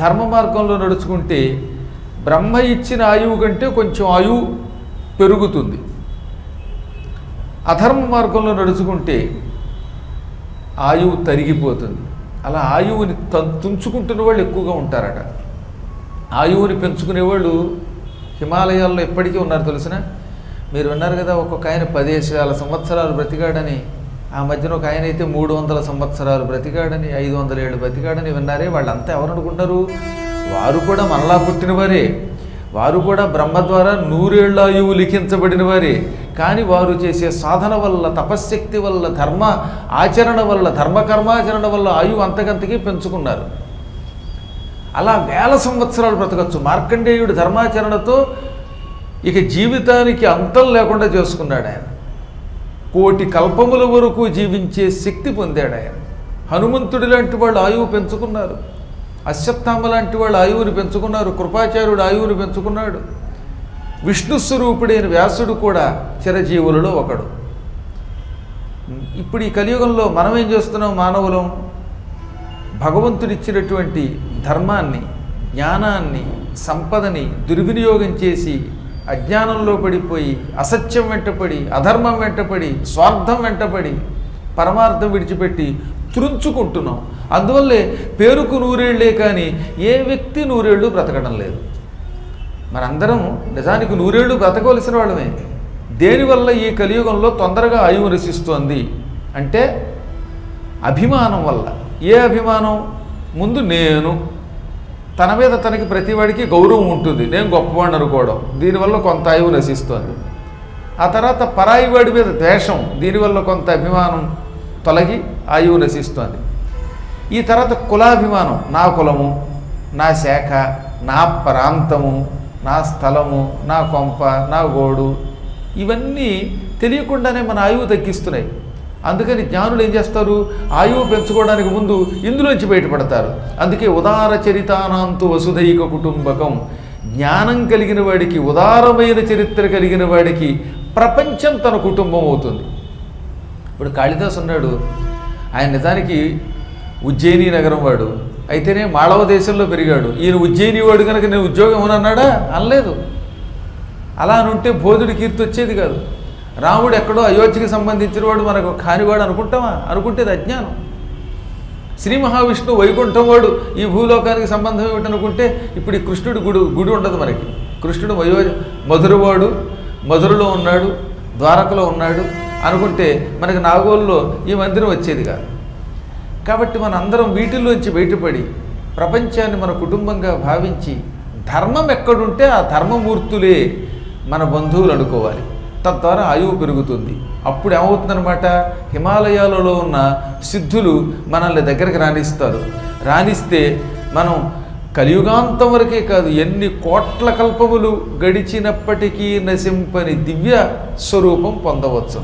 ధర్మ మార్గంలో నడుచుకుంటే బ్రహ్మ ఇచ్చిన ఆయువు కంటే కొంచెం ఆయువు పెరుగుతుంది. అధర్మ మార్గంలో నడుచుకుంటే ఆయువు తరిగిపోతుంది. అలా ఆయువుని తుంచుకుంటున్న వాళ్ళు ఎక్కువగా ఉంటారట. ఆయువుని పెంచుకునే వాళ్ళు హిమాలయాల్లో ఎప్పటికీ ఉన్నారు తెలిసిన? మీరు విన్నారు కదా ఒక్కొక్క ఆయన పదిహేను వేల సంవత్సరాలు బ్రతికాడని ఆ మధ్యన ఒక ఆయన అయితే మూడు వందల సంవత్సరాలు బ్రతికాడని ఐదు వందల ఏళ్ళు బ్రతికాడని విన్నారే వాళ్ళంతా ఎవరు అనుకుంటారు వారు కూడా మనలా పుట్టినవారే. వారు కూడా బ్రహ్మ ద్వారా నూరేళ్ళ ఆయువు లిఖించబడిన వారే. కానీ వారు చేసే సాధన వల్ల తపశ్శక్తి వల్ల ధర్మ ఆచరణ వల్ల ధర్మకర్మాచరణ వల్ల ఆయువు అంతకంతకీ పెంచుకున్నారు. అలా వేల సంవత్సరాలు బ్రతకచ్చు. మార్కండేయుడు ధర్మాచరణతో ఇక జీవితానికి అంతం లేకుండా చేసుకున్నాడు ఆయన కోటి కల్పముల వరకు జీవించే శక్తి పొందాడు ఆయన. హనుమంతుడి లాంటి వాళ్ళు ఆయువు పెంచుకున్నారు. అశ్వత్థామ లాంటి వాళ్ళు ఆయువుని పెంచుకున్నారు. కృపాచార్యుడు ఆయువుని పెంచుకున్నాడు. విష్ణు స్వరూపుడైన వ్యాసుడు కూడా చిరజీవులలో ఒకడు. ఇప్పుడు ఈ కలియుగంలో మనం ఏం చేస్తున్నాం? మానవులం భగవంతుడిచ్చినటువంటి ధర్మాన్ని జ్ఞానాన్ని సంపదని దుర్వినియోగం చేసి అజ్ఞానంలో పడిపోయి అసత్యం వెంటపడి అధర్మం వెంటపడి స్వార్థం వెంటపడి పరమార్థం విడిచిపెట్టి త్రుంచుకుంటున్నాం. అందువల్లే పేరుకు నూరేళ్ళే కానీ ఏ వ్యక్తి నూరేళ్ళు బ్రతకడం లేదు. మనందరం నిజానికి నూరేళ్ళు బ్రతకవలసిన వాళ్ళమే. దేనివల్ల ఈ కలియుగంలో తొందరగా ఆయువు నశిస్తోంది అంటే అభిమానం వల్ల. ఏ అభిమానం? ముందు నేను. తన మీద తనకి ప్రతివాడికి గౌరవం ఉంటుంది. నేను గొప్పవాడిని అనుకోవడం. దీనివల్ల కొంత ఆయువు నశిస్తుంది. ఆ తర్వాత పరాయి వాడి మీద ద్వేషం. దీనివల్ల కొంత అభిమానం తొలగి ఆయువు నశిస్తుంది. ఈ తర్వాత కులాభిమానం. నా కులము నా శాఖ నా ప్రాంతము నా స్థలము నా కొంప నా గోడు ఇవన్నీ తెలియకుండానే మన ఆయువు తగ్గిస్తున్నాయి. అందుకని జ్ఞానులు ఏం చేస్తారు? ఆయువు పెంచుకోవడానికి ముందు ఇందులోంచి బయటపడతారు. అందుకే ఉదార చరితానాంతు వసుధైక కుటుంబకం. జ్ఞానం కలిగిన వాడికి ఉదారమైన చరిత్ర కలిగిన వాడికి ప్రపంచం తన కుటుంబం అవుతుంది. ఇప్పుడు కాళిదాస్ ఉన్నాడు ఆయన నిజానికి ఉజ్జయిని నగరం వాడు. అయితేనే మాళవ దేశంలో పెరిగాడు. ఈయన ఉజ్జయిని వాడు కనుక నేను ఉద్యోగం అన్నాడా? అనలేదు. అలా అని ఉంటే బోధుడి కీర్తి వచ్చేది కాదు. రాముడు ఎక్కడో అయోధ్యకి సంబంధించిన వాడు మనకు కానివాడు అనుకుంటామా అనుకుంటేది అజ్ఞానం. శ్రీ మహావిష్ణువు వైకుంఠం వాడు ఈ భూలోకానికి సంబంధం ఏమిటనుకుంటే ఇప్పుడు ఈ కృష్ణుడు గుడి గుడి ఉండదు మనకి. కృష్ణుడు వయో మధురవాడు మధురలో ఉన్నాడు ద్వారకలో ఉన్నాడు అనుకుంటే మనకి నాగోల్లో ఈ మందిరం వచ్చేది కాదు. కాబట్టి మన అందరం వీటిల్లోంచి బయటపడి ప్రపంచాన్ని మన కుటుంబంగా భావించి ధర్మం ఎక్కడుంటే ఆ ధర్మమూర్తులే మన బంధువులు అనుకోవాలి. తద్వారా ఆయువు పెరుగుతుంది. అప్పుడు ఏమవుతుందనమాట హిమాలయాలలో ఉన్న సిద్ధులు మనల్ని దగ్గరికి రాణిస్తారు. రాణిస్తే మనం కలియుగాంతం వరకే కాదు ఎన్ని కోట్ల కల్పములు గడిచినప్పటికీ నశింపని దివ్య స్వరూపం పొందవచ్చు.